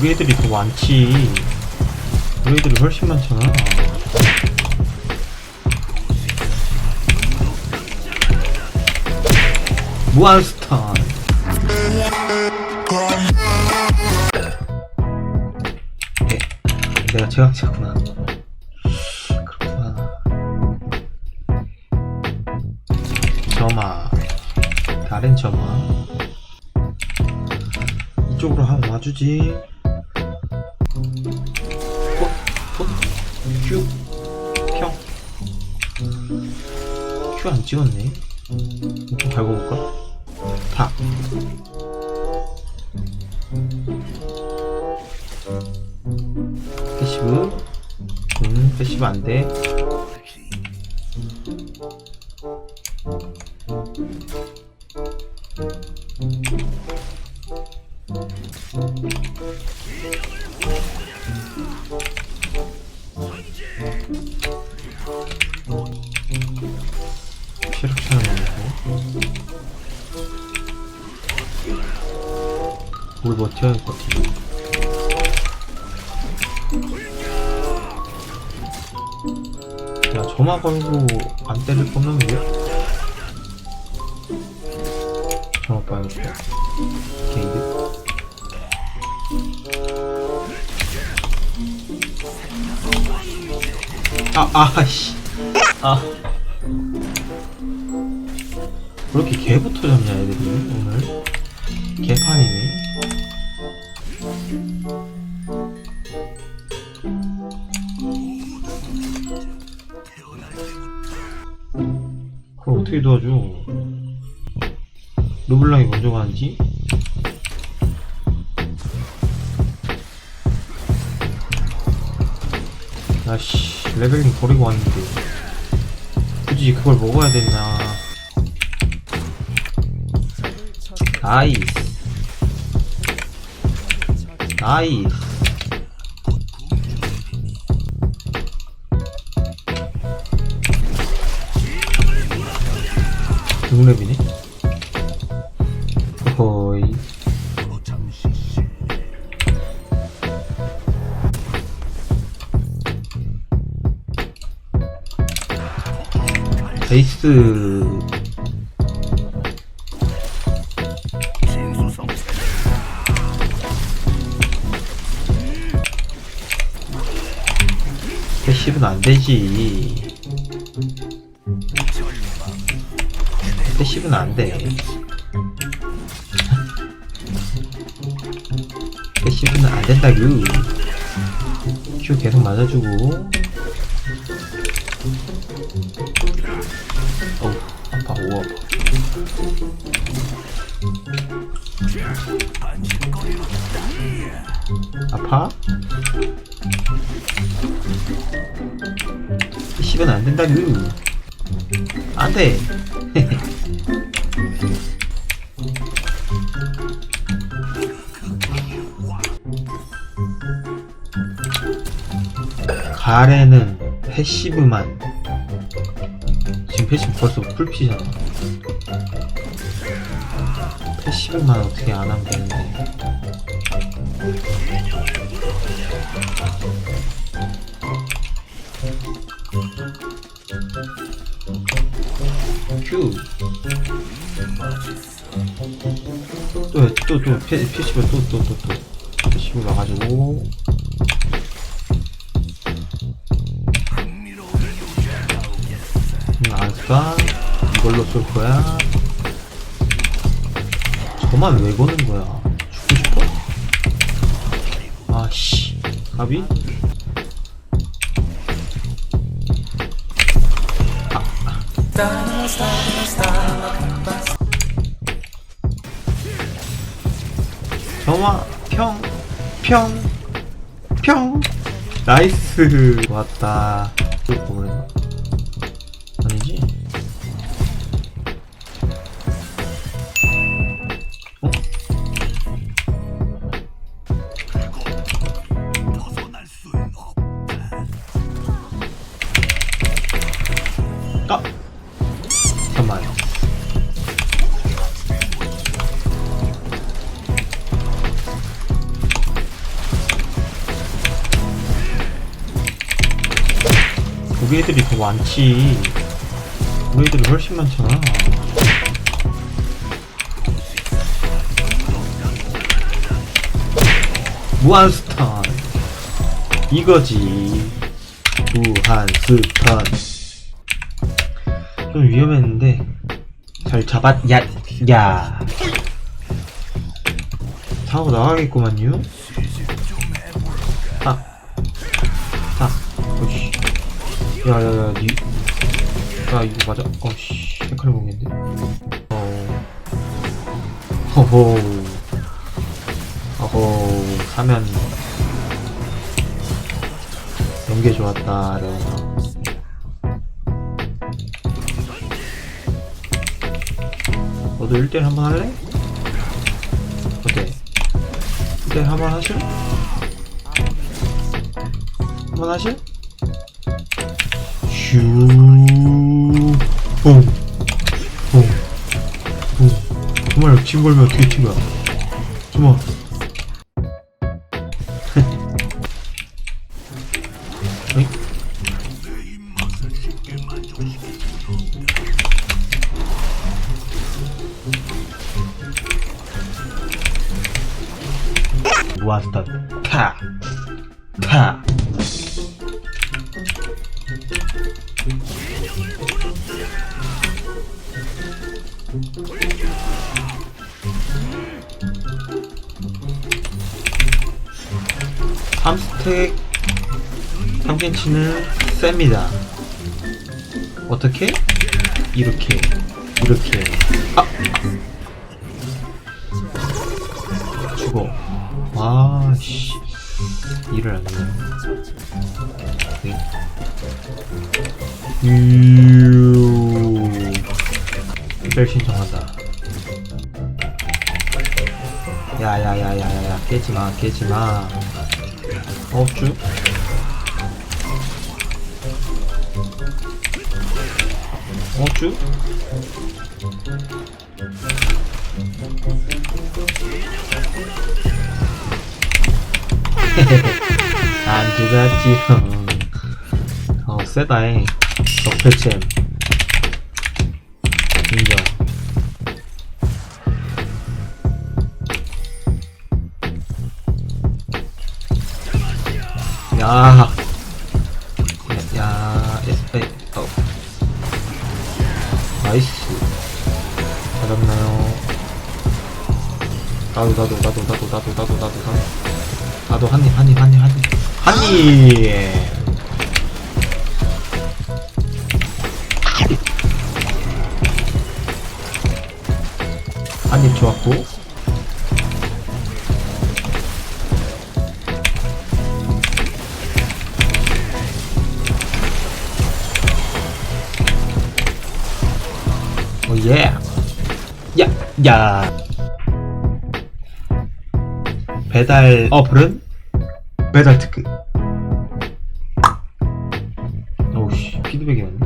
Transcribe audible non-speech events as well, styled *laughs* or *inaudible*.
우리 애들이 더 많지. 우리 애들이 훨씬 많잖아. 무한스탄. 네, 내가 제왕자구나. 그렇구나. 점아. 다른 점아. 이쪽으로 한번 와주지. 큐 안 찍었네. 좀 갈고 볼까? 탁. 패시브. 음, 패시브 안 돼. 버텨야 할 것 같아. 야, 점화 걸고 안 때릴 거면 왜? 점화 봐야겠다. 게이드. 아, 아, 씨. 아. 왜 이렇게 개부터 잡냐, 애들이, 오늘? 개판이네. 그걸 어떻게 도와줘? 르블랑이 먼저 가는지? 아씨, 레벨링 버리고 왔는데. 굳이 그걸 먹어야 됐나. 나이스. 나이스. 동랩이네? 거의. 베이스 패시브는 안 되지. 패시브는 안 돼. 패시브는 안 된다구. 큐 계속 맞아주고. 어우, 아파, 오, 아파. 아파? 패시브는 안 된다구. 안 돼. *laughs* 가래는 패시브만 지금 패시브 벌써 풀피잖아 패시브만 어떻게 안 하면 되는데 큐 또, 또, 또, 패, 패시브 또, 또, 또, 또. 패시브 나가지고. 음, 알까? 이걸로 쏠 거야. 저만 왜 거는 거야? 죽고 싶어? 아씨, 가비? 정화 평, 평, 평. 나이스. 좋았다. 우리 애들이 더 많지. 우리 애들이 훨씬 많잖아. 무한스턴. 이거지. 무한스턴. 좀 위험했는데, 잘 잡았, 야, 야. 사고 나가겠구만요? 야, 야, 야, 니. 야, 이거 맞아. 어씨. 헤카를 보겠는데. 어. 호호. 어호. 사면. 연계 좋았다, 레오나. 너도 1대1 한번 할래? 어때? 1대1 한번 하실? 한번 하실? 슈. 뽕. 뽕. 뽕. 정말 침 걸면 어떻게 친 거야? 정말. was the pa pa 3스택 삼겐치는 셉니다 어떻게? 이렇게 이렇게 아! 죽어 아씨 일을 안해 네. 음... 별 신청한다. 야야야야야야 깨지마 깨지마. 어쭈? 어쭈? 안 *laughs* 죽었지롱. 어, 세다잉. 적폐챔. 야. 야, 에스페, 어. 나이스. 받았나요? 나도, 나도, 나도, 나도, 나도, 나도, 나도, 나도. 나도 한 입, 한 입, 한 입, 한 입. 한 입! 한 입 좋았고. 오, 예! 야! 야! 배달 어플은 배달 특급. 오우씨, 피드백이 왔네.